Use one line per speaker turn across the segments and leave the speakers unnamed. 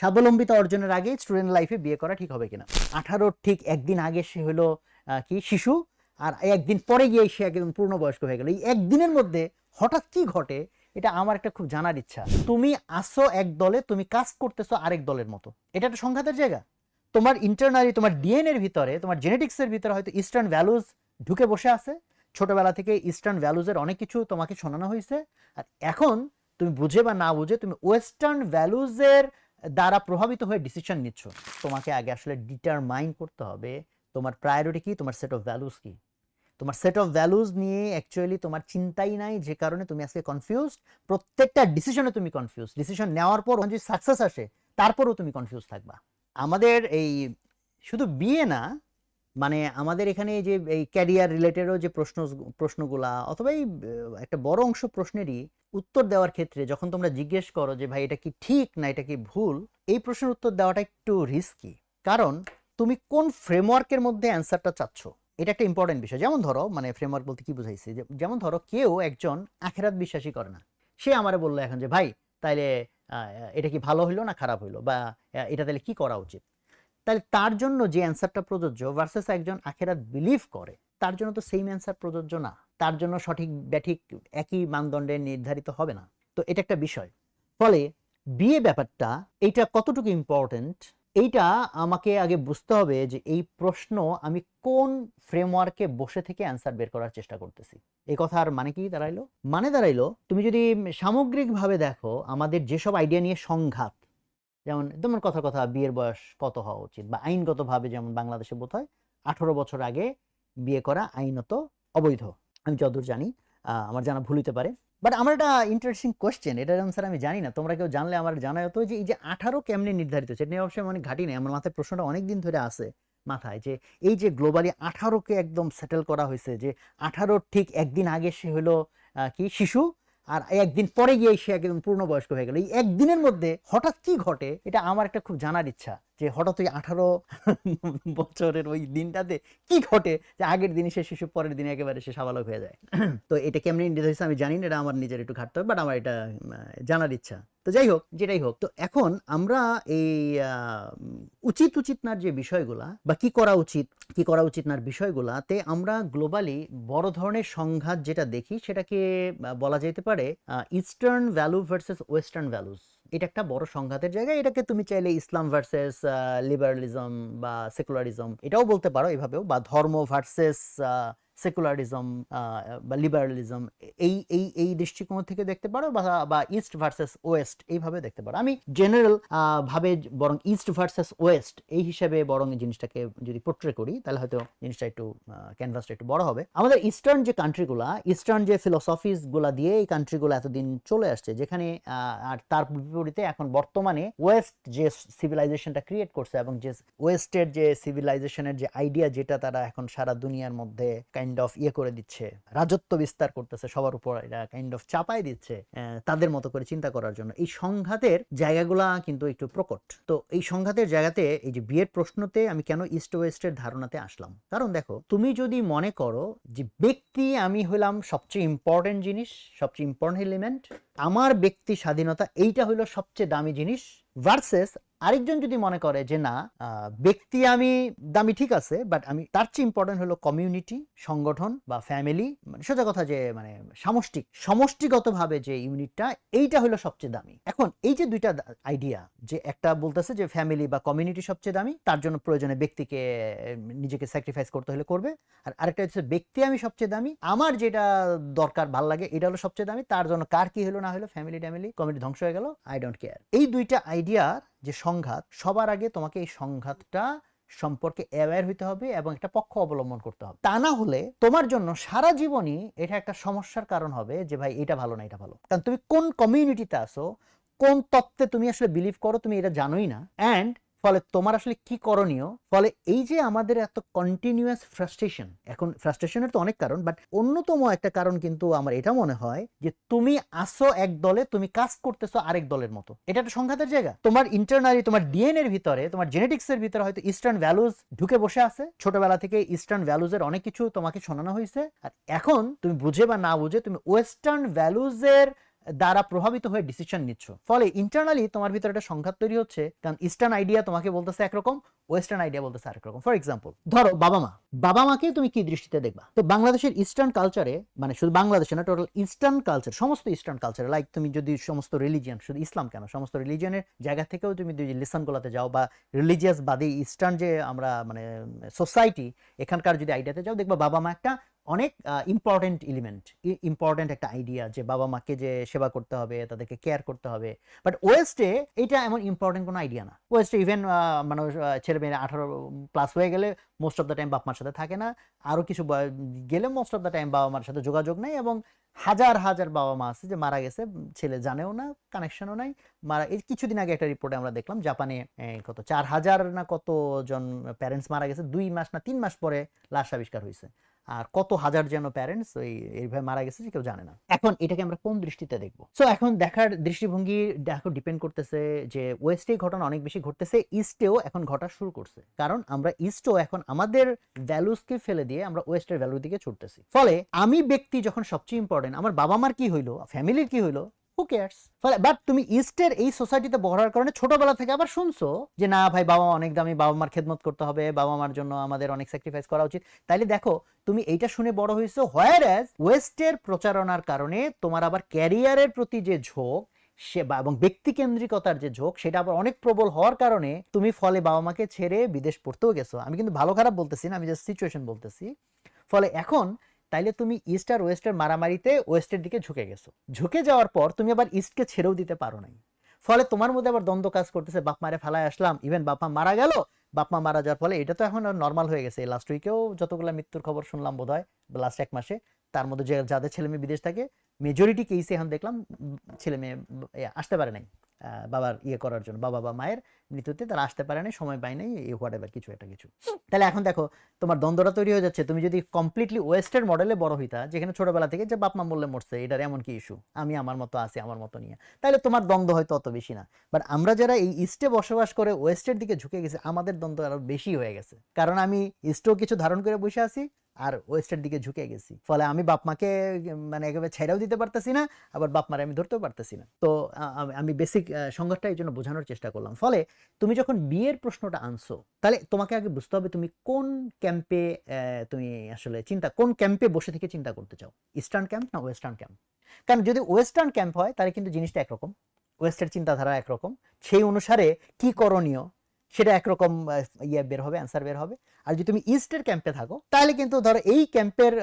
স্বাবলম্বিতা অর্জনের আগে স্টুডেন্ট লাইফে বিয়ে করা ঠিক হবে কিনা? আঠারোর ঠিক একদিন আগে সে হলো কি? শিশু। আর একদিন পরে গিয়ে সে একদম পূর্ণবয়স্ক হয়ে গেল। এই একদিনের মধ্যে হঠাৎ কি ঘটে? এটা আমার একটা খুব জানার ইচ্ছা। তুমি আসো এক দলে, তুমি কাজ করতেছো আরেক দলের মতো। এটা একটা সংঘাতের জায়গা। তোমার ইন্টারনালি তোমার ডিএনএর ভিতরে, তোমার জেনেটিক্সের ভিতরে হয়তো ইস্টার্ন ভ্যালুজ ঢুকে বসে আছে। ছোটবেলা থেকে ইস্টার্ন ভ্যালুজের অনেক কিছু তোমাকে শোনানো হয়েছে। আর এখন তুমি বুঝে বা না বুঝে তুমি ওয়েস্টার্ন ভ্যালুজের দ্বারা প্রভাবিত হয়ে ডিসিশন নিচ্ছ, তোমাকে আগে আসলে ডিটারমাইন করতে হবে তোমার প্রায়োরিটি কি, তোমার সেট অফ ভ্যালুস কি। তোমার সেট অফ ভ্যালুস নিয়ে অ্যাকচুয়ালি তোমার চিন্তাই নাই, যে কারণে তুমি আজকে কনফিউজ প্রত্যেকটা ডিসিশনে তুমি কনফিউজ ডিসিশন নেওয়ার পর যদি সাকসেস আসে, তারপরও তুমি কনফিউজ থাকবা। আমাদের এই শুধু বিয়ে না মানে আমাদের এখানে যে, এই ক্যারিয়ার রিলেটেডও যে প্রশ্ন প্রশ্নগুলা অথবা এই একটা বড় অংশ প্রশ্নেরই উত্তর দেওয়ার ক্ষেত্রে যখন তোমরা জিজ্ঞেস করো যে, ভাই, এটা কি ঠিক না এটা কি ভুল? এই প্রশ্নের উত্তর দেওয়াটা একটু রিস্কি কারণ তুমি কোন ফ্রেমওয়ার্কের মধ্যে অ্যান্সারটা চাচ্ছ? এটা একটা ইম্পর্টেন্ট বিষয়। যেমন ধরো মানে ফ্রেমওয়ার্ক বলতে কি বুঝাইছি? যেমন ধরো, কেউ একজন আখেরাত বিশ্বাসী করে না। সে আমারে বলল এখন যে, ভাই, তাইলে এটা কি ভালো হইল না খারাপ হইল? বা এটা তাহলে কি করা উচিত? তাহলে তার জন্য যে অ্যান্সারটা প্রযোজ্য ভার্সেস একজন আখেরাত বিলিভ করে, তার জন্য তো সেম অ্যান্সার প্রযোজ্য না। তার জন্য সঠিক ব্যাঠিক একই মানদণ্ডে নির্ধারিত হবে না। তো এটা একটা বিষয়। ফলে বিয়ে ব্যাপারটা এইটা কতটুকু ইম্পর্ট্যান্ট এইটা আমাকে আগে বুঝতে হবে যে এই প্রশ্ন আমি কোন ফ্রেমওয়ার্কে বসে থেকে অ্যান্সার বের করার চেষ্টা করতেছি। এই কথার মানে কি দাঁড়াইলো? মানে দাঁড়াইলো, তুমি যদি সামগ্রিকভাবে দেখো, আমাদের যেসব আইডিয়া নিয়ে সংঘাত যেমন যেমন কথা কথা, বিয়ের বয়স কত হওয়া উচিত? বা আইনগতভাবে যেমন বাংলাদেশে বোধ হয় আঠারো বছর আগে বিয়ে করা আইনত অবৈধ। আমি যতদূর জানি আমার জানা ভুল হতে পারে। বাট আমার একটা ইন্টারেস্টিং কোয়েশ্চেন এটার আনসার আমি জানি না। তোমরা কেউ জানলে আমার জানা হতো যে, এই যে আঠারো কেমনে নির্ধারিত? হচ্ছে এটা অবশ্যই অনেক ঘাটি নেই। আমার মাথায় প্রশ্নটা অনেক দিন ধরে আসে মাথায় যে, এই যে গ্লোবালি আঠারোকে একদম সেটেল করা হয়েছে যে, আঠারোর ঠিক একদিন আগে সে হলো কি? শিশু? আর একদিন পরে গিয়ে সে একদম পূর্ণবয়স্ক হয়ে গেল। এই একদিনের মধ্যে হঠাৎ কি ঘটে, এটা আমার একটা খুব জানার ইচ্ছা। যে হঠাৎ ওই আঠারো বছরের ওই দিনটাতে কি ঘটে? যে আগের দিনই সে শিশু পরের দিনে একেবারে সে সাবালক হয়ে যায়। তো এটা কেমনি নির্ধারিত আমি জানি না এটা আমার নিজের একটু ঘাটতে হবে বাট আমার এটা জানার ইচ্ছা। তো যাই হোক যেটাই হোক তো এখন আমরা এই উচিত উচিত নার যে বিষয়গুলা বা কি করা উচিত কি করা উচিত নার বিষয়গুলাতে আমরা গ্লোবালি বড় ধরনের সংঘাত যেটা দেখি সেটাকে বলা যেতে পারে eastern value versus western values এটা একটা বড় সংঘাতের জায়গা। এটাকে তুমি চাইলে ইসলাম ভার্সেস লিবারালিজম বা সেকুলারিজম এটাও বলতে পারো এভাবেও বা ধর্ম ভার্সেস সেকুলারিজম বা লিবারালিজম এই এই এই দৃষ্টিকোণ থেকে দেখতে পারো বা ইস্ট ভার্সেস ওয়েস্ট এইভাবে দেখতে পারো। আমি জেনারেল ভাবে বরং ইস্ট ভার্সেস ওয়েস্ট এই হিসাবে বরং জিনিসটাকে যদি পোট্রে করি, তাহলে হয়তো জিনিসটা একটু ক্যানভাসটা একটু বড় হবে। আমাদের ইস্টার্ন যে কান্ট্রিগুলা ইস্টার্ন যে ফিলোসফিসগুলা দিয়ে এই কান্ট্রিগুলো এতদিন চলে আসছে, যেখানে আর তার বিপরীতে এখন বর্তমানে ওয়েস্ট যে সিভিলাইজেশনটা ক্রিয়েট করছে এবং যে ওয়েস্টের যে সিভিলাইজেশনের যে আইডিয়া যেটা তারা এখন সারা দুনিয়ার মধ্যে কাইন্ড অফ ইয়ে করে দিচ্ছে, রাজত্ব বিস্তার করতেছে সবার উপর, এটা কাইন্ড অফ চাপাই দিচ্ছে তাদের মতো করে চিন্তা করার জন্য। এই সংঘাতের জায়গাগুলা কিন্তু একটু প্রকট। তো এই সংঘাতের জায়গাতে এই যে বিয়ের প্রশ্নতে আমি কেন ইস্ট ওয়েস্টের ধারণাতে আসলাম? কারণ দেখো, তুমি যদি মনে করো যে ব্যক্তি আমি হলাম সবচেয়ে ইম্পর্টেন্ট জিনিস, সবচেয়ে ইম্পর্টেন্ট এলিমেন্ট আমার ব্যক্তি স্বাধীনতা এইটা হলো সবচেয়ে দামি জিনিস ভার্সেস আরেকজন যদি মনে করে যে না ব্যক্তি আমি, দামি ঠিক আছে বাট আমি, তার চেয়ে ইম্পর্টেন্ট হলো কমিউনিটি সংগঠন বা ফ্যামিলি মানে সোজা কথা যে মানে সামষ্টিক, সমষ্টিগতভাবে যে ইউনিটটা, এইটা হলো সবচেয়ে দামি। এখন এই যে দুইটা আইডিয়া যে একটা বলতেছে যে ফ্যামিলি বা কমিউনিটি সবচেয়ে দামি, তার জন্য প্রয়োজনে ব্যক্তিকে, নিজেকে স্যাক্রিফাইস করতে হলে করবে। আর আরেকটা হচ্ছে ব্যক্তি আমি সবচেয়ে দামি, আমার যেটা দরকার, ভালো লাগে, এটা হলো সবচেয়ে দামি, তার জন্য কার কি হলো না হলো ফ্যামিলি ট্যামিলি কমিউনিটি ধ্বংস হয়ে গেল আই ডোন্ট কেয়ার এই দুইটা আইডিয়ার যে সংঘাত, সবার আগে তোমাকে এই সংঘাতটা সম্পর্কে অ্যাওয়্যার হইতে হবে এবং একটা পক্ষ অবলম্বন করতে হবে। তা না হলে তোমার জন্য সারা জীবনই এটা একটা সমস্যার কারণ হবে যে, ভাই, এটা ভালো না, এটা ভালো। কারণ তুমি কোন কমিউনিটিতে আসো কোন তত্ত্বে তুমি আসলে বিলিভ করো, তুমি এটা জানোই না। অ্যান্ড ফলে তোমার আসলে কি করণীয়? ফলে এই যে আমাদের এত কন্টিনিউয়াস ফ্রাস্ট্রেশন এখন ফ্রাস্ট্রেশনের তো অনেক কারণ বাট অন্যতম একটা কারণ কিন্তু আমার এটা মনে হয় যে তুমি আসো এক দলে, তুমি কাজ করতেছো আরেক দলের মতো। এটা একটা সংঘাতের জায়গা। তোমার ইন্টারনালি তোমার ডিএনএর ভিতরে, তোমার জেনেটিক্সের ভিতরে হয়তো ইস্টার্ন ভ্যালুজ ঢুকে বসে আছে। ছোটবেলা থেকে ইস্টার্ন ভ্যালুজের অনেক কিছু তোমাকে শোনানো হয়েছে। আর এখন তুমি বুঝে বা না বুঝে তুমি ওয়েস্টার্ন ভ্যালুজের দ্বারা প্রভাবিত হয়ে ডিসিশন নিচ্ছ। ফলে ইন্টারনালি তোমার ভিতরে একটা সংঘাত তৈরি হচ্ছে, কারণ ইস্টার্ন আইডিয়া তোমাকে বলতেছে একরকম ওয়েস্টার্ন আইডিয়া বলতেছে আরেক রকম ফর এক্সাম্পল ধরো বাবা মা। বাবা মাকে তুমি কি দৃষ্টিতে দেখবা? তো বাংলাদেশের ইস্টার্ন কালচারে মানে শুধু বাংলাদেশে না টোটাল ইস্টার্ন কালচার সমস্ত ইস্টার্ন কালচারে লাইক তুমি যদি সমস্ত রিলিজিয়ান শুধু ইসলাম কেন, সমস্ত রিলিজিয়নের জায়গা থেকেও তুমি যদি লিসনগুলোতে যাও বা রিলিজিয়াস বাদে ইস্টার্ন যে আমরা মানে সোসাইটি এখানকার যদি আইডিয়াতে যাও, দেখবা বাবা মা একটা অনেক ইম্পর্টেন্ট এলিমেন্ট ইম্পর্টেন্ট একটা আইডিয়া যে বাবা মাকে যে সেবা করতে হবে, তাদেরকে কেয়ার করতে হবে। বাট ওয়েস্টে এটা এমন ইম্পর্টেন্ট কোনো আইডিয়া না। ওয়েস্টে ইভেন মানে ছেলে মেয়ে আঠারো প্লাস হয়ে গেলে মোস্ট অফ দ্য টাইম বাপ মার সাথে থাকে না। আরও কিছু গেলে মোস্ট অফ দ্য টাইম বাবা মার সাথে যোগাযোগ নেই এবং হাজার হাজার বাবা মা আছে যে মারা গেছে, ছেলে জানেও না কানেকশনও নাই। মারা, এই কিছুদিন আগে একটা রিপোর্টে আমরা দেখলাম, জাপানে কত, চার হাজার না কত জন প্যারেন্টস মারা গেছে, দুই মাস না তিন মাস পরে লাশ আবিষ্কার হয়েছে। আর কত হাজার যেন প্যারেন্টস ওই এইভাবে মারা গেছে যে কেউ জানে না। এখন এটাকে আমরা কোন দৃষ্টিতে দেখব? সো এখন দেখার দৃষ্টিভঙ্গি দেখো ডিপেন্ড করতেছে যে ওয়েস্টে ঘটনা অনেক বেশি ঘটতেছে ইস্টেও এখন ঘটা শুরু করছে। কারণ আমরা ইস্টও এখন আমাদের ভ্যালুসকে ফেলে দিয়ে আমরা ওয়েস্টের ভ্যালুর দিকে ছুটতেছি। ফলে আমি ব্যক্তি যখন সবচেয়ে ইম্পর্টেন্ট আমার বাবা মার কি হইল? ফ্যামিলির কি হইল? হু কেয়ার্স বাট তুমি ইস্টের এই সোসাইটিতে বড়ার কারণে ছোটবেলা থেকে আবার শুনছো যে, না ভাই বাবা অনেক দামি বাবা মার খেদমত করতে হবে বাবা মার জন্য আমাদের অনেক স্যাক্রিফাইস করা উচিত। তাইলে দেখো, তুমি এইটা শুনে বড় হয়েছো হোয়ার অ্যাজ ওয়েস্টের প্রচারণার কারণে তোমার আবার ক্যারিয়ারের প্রতি যে ঝোঁক, সে এবং ব্যক্তিকেন্দ্রিকতার যে ঝোঁক, সেটা আবার অনেক প্রবল হওয়ার কারণে তুমি ফলে বাবা মাকে ছেড়ে বিদেশ পড়তেও গেছো। আমি কিন্তু ভালো খারাপ বলতেছি না, আমি জাস্ট সিচুয়েশন বলতেছি। ফলে এখন তাইলে তুমি ইস্ট আর ওয়েস্টের মারামারিতে ওয়েস্টের দিকে ঝুঁকে গেছো। ঝুঁকে যাওয়ার পর তুমি আবার ইস্টকে ছেড়েও দিতে পারো নাই। ফলে তোমার মধ্যে আবার দ্বন্দ্ব কাজ করতেছে, বাপ মারে ফেলায় আসলাম ইভেন বাপ মা মারা গেল, বাপ মা মারা যাওয়ার ফলে এটা তো এখন নর্মাল হয়ে গেছে। লাস্ট উইকেও যতগুলো মৃত্যুর খবর শুনলাম বোধ হয় লাস্ট এক মাসে, তার মধ্যে যে যাদের ছেলে মেয়ে বিদেশ থাকে মেজরিটি কেসে এখন দেখলাম ছেলে মেয়ে আসতে পারে নাই। বাবার ইয়ে করার জন্য, বাবা বা মায়ের মৃত্যুতে তারা আসতে পারে নাই, সময় পায় নাই, এই হোয়াট এভার কিছু একটা, কিছু। তাহলে এখন দেখো, তোমার দ্বন্দ্বটা তৈরি হয়ে যাচ্ছে। তুমি যদি কমপ্লিটলি ওয়েস্টের মডেলে বড় হইতা, যেখানে ছোটবেলা থেকে যে বাপ মা বললে মরছে, এটার এমন কি ইস্যু আমি আমার মতো আছি, আমার মতো নিয়ে। তাহলে তোমার দ্বন্দ্ব হয়তো অত বেশি না। বাট আমরা যারা এই ইস্টে বসবাস করে ওয়েস্টের দিকে ঝুঁকে গেছে, আমাদের দ্বন্দ্ব আরও বেশি হয়ে গেছে। কারণ আমি ইস্টেও কিছু ধারণ করে বসে আছি আর ওয়েস্টের দিকে ঝুঁকে গেছি। ফলে আমি বাপ মাকে মানে একেবারে ছেড়েও দিতে পারতেছি না, আবার বাপ মারে আমি ধরতেও পারতেছি না। তো আমি- বেসিক সংঘাতটা এই জন্য বোঝানোর চেষ্টা করলাম। ফলে তুমি যখন বিয়ের প্রশ্নটা আনছো, তাহলে তোমাকে আগে বুঝতে হবে তুমি কোন ক্যাম্পে তুমি আসলে চিন্তা, কোন ক্যাম্পে বসে থেকে চিন্তা করতে চাও? ইস্টার্ন ক্যাম্প না ওয়েস্টার্ন ক্যাম্প কারণ যদি ওয়েস্টার্ন ক্যাম্প হয়, তাহলে কিন্তু জিনিসটা একরকম। ওয়েস্টের চিন্তাধারা একরকম। সেই অনুসারে কি করণীয়? সেটা একরকম ইয়ে বের হবে অ্যান্সার বের হবে। আর যদি তুমি ইস্টের ক্যাম্পে থাকো, তাহলে কিন্তু ধরো এই ক্যাম্পের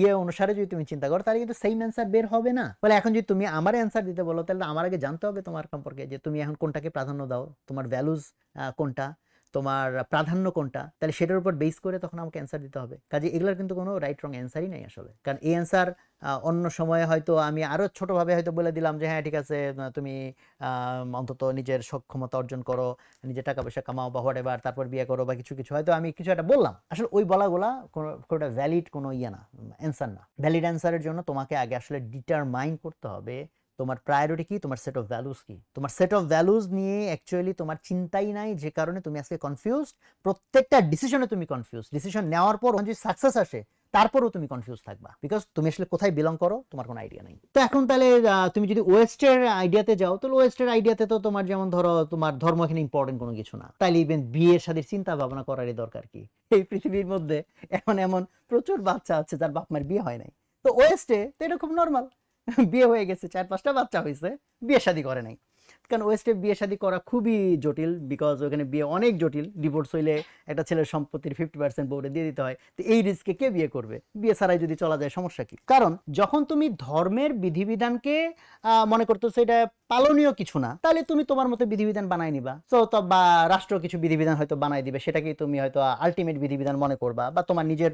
ইয়ে অনুসারে যদি তুমি চিন্তা করো, তাহলে কিন্তু সেম অ্যান্সার বের হবে না। বলে এখন যদি তুমি আমার অ্যান্সার দিতে বলো, তাহলে আমার আগে জানতে হবে তোমার সম্পর্কে যে তুমি এখন কোনটাকে প্রাধান্য দাও, তোমার ভ্যালুজ কোনটা? তোমার প্রাধান্য কোনটা? তাহলে সেটার উপর বেস করে তখন আমাকে অ্যান্সার দিতে হবে। কাজে এগুলোর কিন্তু কোনো রাইট রং অ্যান্সারই নেই আসলে। কারণ এই অ্যান্সার অন্য সময়ে হয়তো আমি আরও ছোটভাবে হয়তো বলে দিলাম যে হ্যাঁ ঠিক আছে তুমি অন্তত নিজের সক্ষমতা অর্জন করো, নিজের টাকা পয়সা কামাও বা হোয়াট এভার তারপর বিয়ে করো বা কিছু কিছু। হয়তো আমি কিছু একটা বললাম। আসলে ওই বলাগুলা কোনো কোনো ভ্যালিড কোনো ইয়ে না অ্যান্সার না। ভ্যালিড অ্যান্সারের জন্য তোমাকে আগে আসলে ডিটারমাইন করতে হবে তোমার প্রায়োরিটি কি? তোমার সেট অফ ভ্যালুস কি? তোমার সেট অফ ভ্যালুস নিয়ে অ্যাকচুয়ালি তোমার চিন্তাই নাই, যে কারণে তুমি আজকে কনফিউজ প্রত্যেকটা ডিসিশনে তুমি কনফিউজ ডিসিশন নেওয়ার পর যদি সাকসেস আসে, তারপরেও তুমি কনফিউজ থাকবা। বিকজ তুমি আসলে কোথায় বিলং করো, তোমার কোনো আইডিয়া নেই। তো এখন তাহলে তুমি যদি ওয়েস্টের আইডিয়াতে যাও, তাহলে ওয়েস্টের আইডিয়াতে তো তোমার যেমন ধরো, তোমার ধর্ম এখানে ইম্পর্টেন্ট কোনো কিছু না। তাইলে ইভেন বিয়ের সাথে চিন্তা ভাবনা করারই দরকার কি? এই পৃথিবীর মধ্যে এখন এমন প্রচুর বাচ্চা আছে যার বাপ মায়ের বিয়ে হয় নাই। তো ওয়েস্টে তো এটা খুব নর্মাল বিয়ে হয়ে গেছে চার পাঁচটা বাচ্চা হয়েছে বিয়ে শাদি করে নাই। কারণ ওয়েস্টে বিয়ে শাদী করা খুবই জটিল বিকজ ওখানে বিয়ে অনেক জটিল। ডিভোর্স হইলে একটা ছেলের সম্পত্তির ফিফটি পার্সেন্ট বোর্ডে দিয়ে দিতে হয়। তো এই রিস্কে কে বিয়ে করবে? বিয়ে ছাড়াই যদি চলা যায়, সমস্যা কি? কারণ যখন তুমি ধর্মের বিধিবিধানকে মনে করতেছো এটা পালনীয় কিছু না, তাহলে তুমি তোমার মতো বিধিবিধান বানাই নিবা। তো বা রাষ্ট্র কিছু বিধিবিধান হয়তো বানাই দিবে, সেটাকেই তুমি হয়তো আলটিমেট বিধিবিধান মনে করবা বা তোমার নিজের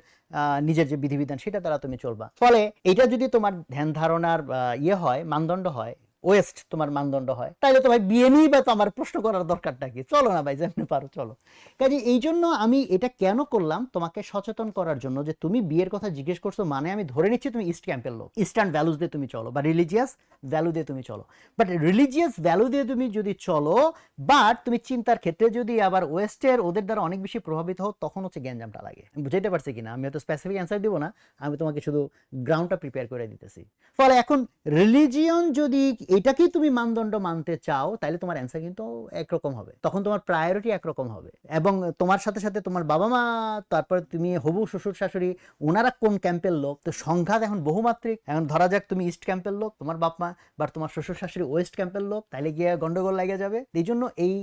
নিজের যে বিধিবিধান, সেটা দ্বারা তুমি চলবা। ফলে এটা যদি তোমার ধ্যান ধারণার ইয়ে হয়, মানদণ্ড হয় ওয়েস্ট তোমার মানদণ্ড হয়। তাইলে তো ভাই বিয়ে নিয়েই বা তো আমার প্রশ্ন করার দরকারটা কি? চলো না ভাই, যেমনি পারো, চলো। কাজে এই জন্য আমি এটা কেন করলাম? তোমাকে সচেতন করার জন্য যে তুমি বিয়ের কথা জিজ্ঞেস করছ মানে আমি ধরে নিচ্ছি তুমি ইস্ট ক্যাম্পের লোক। ইস্টার্ন ভ্যালুস দিয়ে তুমি চলো বা রিলিজিয়াস ভ্যালু দিয়ে তুমি চলো। বাট রিলিজিয়াস ভ্যালু দিয়ে তুমি যদি চলো বাট তুমি চিন্তার ক্ষেত্রে যদি আবার ওয়েস্টের ওদের দ্বারা অনেক বেশি প্রভাবিত হও, তখন হচ্ছে গ্যাঞ্জামটা লাগে। বুঝতে পারছি কিনা? আমি হয়তো স্পেসিফিক অ্যান্সার দিব না। আমি তোমাকে শুধু গ্রাউন্ডটা প্রিপেয়ার করে দিতেছি। ফলে এখন রিলিজিয়ন যদি এটাকেই তুমি মানদণ্ড মানতে চাও তাহলে তোমার অ্যান্সার কিন্তু একরকম হবে। তখন তোমার প্রায়োরিটি একরকম হবে। এবং তোমার সাথে সাথে তোমার বাবা মা, তারপরে তুমি হবু, শ্বশুর, শাশুড়ি ওনারা কোন ক্যাম্পের লোক? তো সংঘাত এখন বহুমাত্রিক। এখন ধরা যাক তুমি ইস্ট ক্যাম্পের লোক, তোমার বাপ মা, বা তোমার শ্বশুর, শাশুড়ি ওয়েস্ট ক্যাম্পের লোক তাহলে গিয়ে গন্ডগোল লেগে যাবে। এই জন্য এই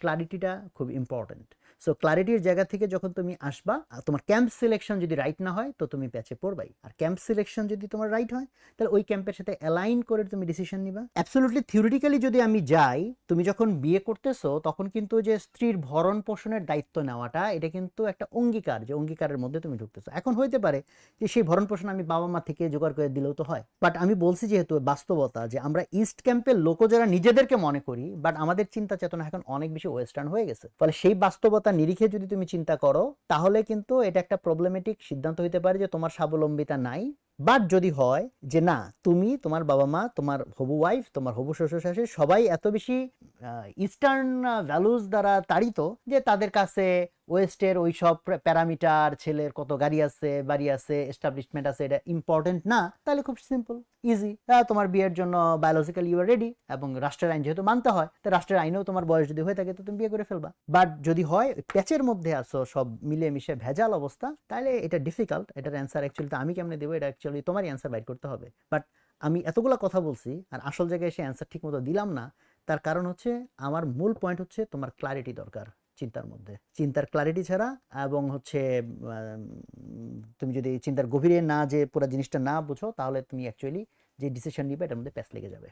ক্লারিটিটা খুব ইম্পর্টেন্ট সো ক্লারিটির জায়গা থেকে যখন তুমি আসবা তোমার ক্যাম্প সিলেকশন যদি রাইট না হয়, তো তুমি প্যাচে পড়বাই। আর ক্যাম্প সিলেকশন যদি তোমার রাইট হয়, তাহলে ওই ক্যাম্পের সাথে অ্যালাইন করে তুমি ডিসিশন নিবা। অ্যাবসোলুটলি থিওরিটিক্যালি যদি আমি যাই, তুমি যখন বিয়ে করতেছো, তখন কিন্তু যে স্ত্রীর ভরণ পোষণের দায়িত্ব নেওয়াটা, এটা কিন্তু একটা অঙ্গীকার, যে অঙ্গীকারের মধ্যে তুমি ঢুকতেছো। এখন হইতে পারে যে সেই ভরণ পোষণ আমি বাবা মা থেকে জোগাড় করে দিলেও তো হয়। বাট আমি বলছি যেহেতু বাস্তবতা, যে আমরা ইস্ট ক্যাম্পের লোক যারা নিজেদেরকে মনে করি বাট আমাদের চিন্তা চেতনা এখন অনেক বেশি ওয়েস্টার্ন হয়ে গেছে। ফলে সেই বাস্তবতা নিরিখে যদি তুমি চিন্তা করো, তাহলে কিন্তু এটা একটা প্রবলেমেটিক সিদ্ধান্ত হইতে পারে যে তোমার স্বাবলম্বিতা নাই। বাট যদি হয় যে না, তুমি, তোমার বাবা মা তোমার হবু ওয়াইফ তোমার হবু শ্বশুর শাশুড়ি সবাই এত বেশি ইস্টার্ন ভ্যালুজ দ্বারা তাড়িত যে তাদের কাছে ওয়েস্টের ওই সব প্যারামিটার, ছেলের কত গাড়ি আছে, বাড়ি আছে এস্টাবলিশমেন্ট আছে, এটা ইম্পর্টেন্ট না, তাহলে খুব সিম্পল ইজি তোমার বিয়ের জন্য বায়োলজিক্যাল ইউ আর রেডি এবং রাষ্ট্রের আইন যেহেতু মানতে হয়, তো রাষ্ট্রের আইনেও তোমার বয়স যদি হয়ে থাকে, তো তুমি বিয়ে করে ফেলবা। বাট যদি হয় প্যাচের মধ্যে আসো সব মিলে মিশে ভেজাল অবস্থা, তাহলে এটা ডিফিকাল্ট এটার অ্যান্সার অ্যাকচুয়ালি তো আমি কেমনে দেবো, এটা অ্যাকচুয়ালি তোমারই অ্যান্সার বাইর করতে হবে। বাট আমি এতগুলো কথা বলছি, আর আসল জায়গায় এসে অ্যান্সার ঠিক মতো দিলাম না তার কারণ হচ্ছে আমার মূল পয়েন্ট হচ্ছে তোমার ক্লারিটি দরকার চিন্তার মধ্যে। চিন্তার ক্লারিটি ছাড়া এবং হচ্ছে তুমি যদি চিন্তার গভীরে না যে পুরো জিনিসটা না বুঝো, তাহলে তুমি অ্যাকচুয়ালি যে ডিসিশন নিবে, এটার মধ্যে প্যাস লেগে যাবে।